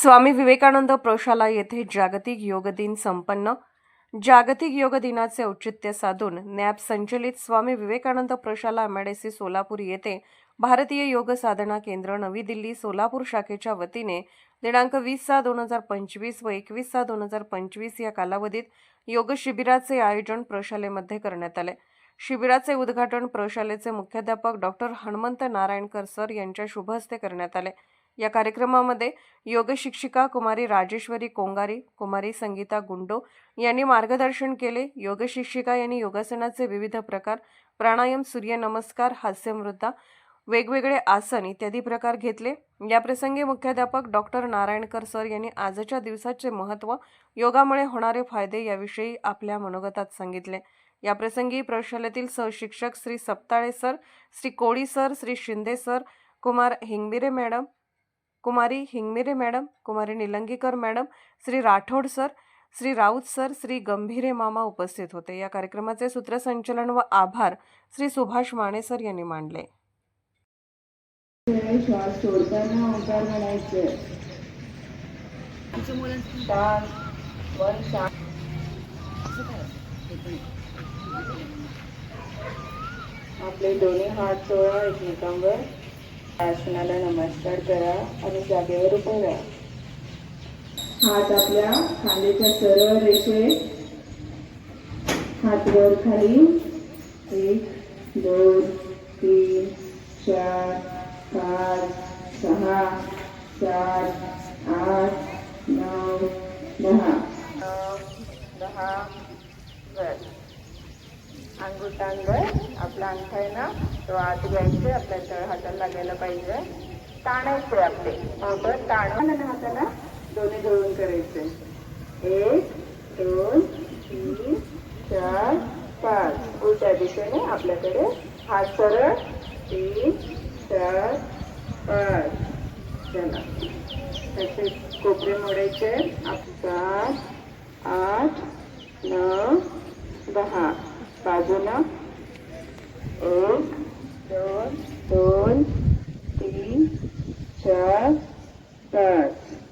स्वामी विवेकानंद प्रशाला येथे जागतिक योग दिन संपन्न. जागतिक योग दिनाचे औचित्य साधून नॅप संचलित स्वामी विवेकानंद प्रशाला एमआयडीसी सोलापूर येथे भारतीय योग साधना केंद्र नवी दिल्ली सोलापूर शाखेच्या वतीने दिनांक वीस सहा दोन हजार पंचवीस व एकवीस सहा दोन हजार पंचवीस या कालावधीत योग शिबिराचे आयोजन प्रशालेमध्ये करण्यात आले. शिबिराचे उद्घाटन प्रशालेचे मुख्याध्यापक डॉक्टर हनुमंत नारायणकर सर यांच्या शुभहस्ते करण्यात आले. या कार्यक्रमामध्ये योग शिक्षिका कुमारी राजेश्वरी कोंगारी कुमारी संगीता गुंडो यांनी मार्गदर्शन केले. योग शिक्षिका यांनी योगासनाचे विविध प्रकार प्राणायाम सूर्यनमस्कार हास्यमृद्धा वेगवेगळे आसन इत्यादी प्रकार घेतले. याप्रसंगी मुख्याध्यापक डॉक्टर नारायणकर सर यांनी आजच्या दिवसाचे महत्त्व योगामुळे होणारे फायदे याविषयी आपल्या मनोगतात सांगितले. याप्रसंगी प्रशालेतील सहशिक्षक Shri Saptale sir Shri Koli sir Shri Shinde sir Kumar Hingbire madam Kumari Hingmire madam Kumari Nilangikar madam Shri Rathod sir Shri Raut sir Shri Gambhire मामा उपस्थित होते. या कार्यक्रमाचे सूत्रसंचलन व आभार श्री सुभाष माने सर यांनी मांडले. श्वास सोडताना म्हणायचे आपले दोन्ही हात सोळा एकमेकांवर. आसनाला नमस्कार करा आणि जागेवर उभं राहा. हात आपल्या खांद्याच्या सरळ रेषे हात वर खाली. एक दोन तीन चार पाच सहा सात आठ नऊ दहा. दहा वर अंगुटांवर आपला अंगठा आहे ना तो आत घ्यायचे आपल्या तळ हाताला लागायला पाहिजे. ताणायचे आपले. बरोबर? ताण. हाताला दोन्ही जोडून करायचे. एक दोन तीन चार पाच. उलट्या दिशेने आपल्याकडे हात सरळ. तीन चार पाच. चला. त्याचे कोपरे मोडायचे. सात आठ नऊ दहा. बाजूला. एक दोन दोन तीन चार पाच.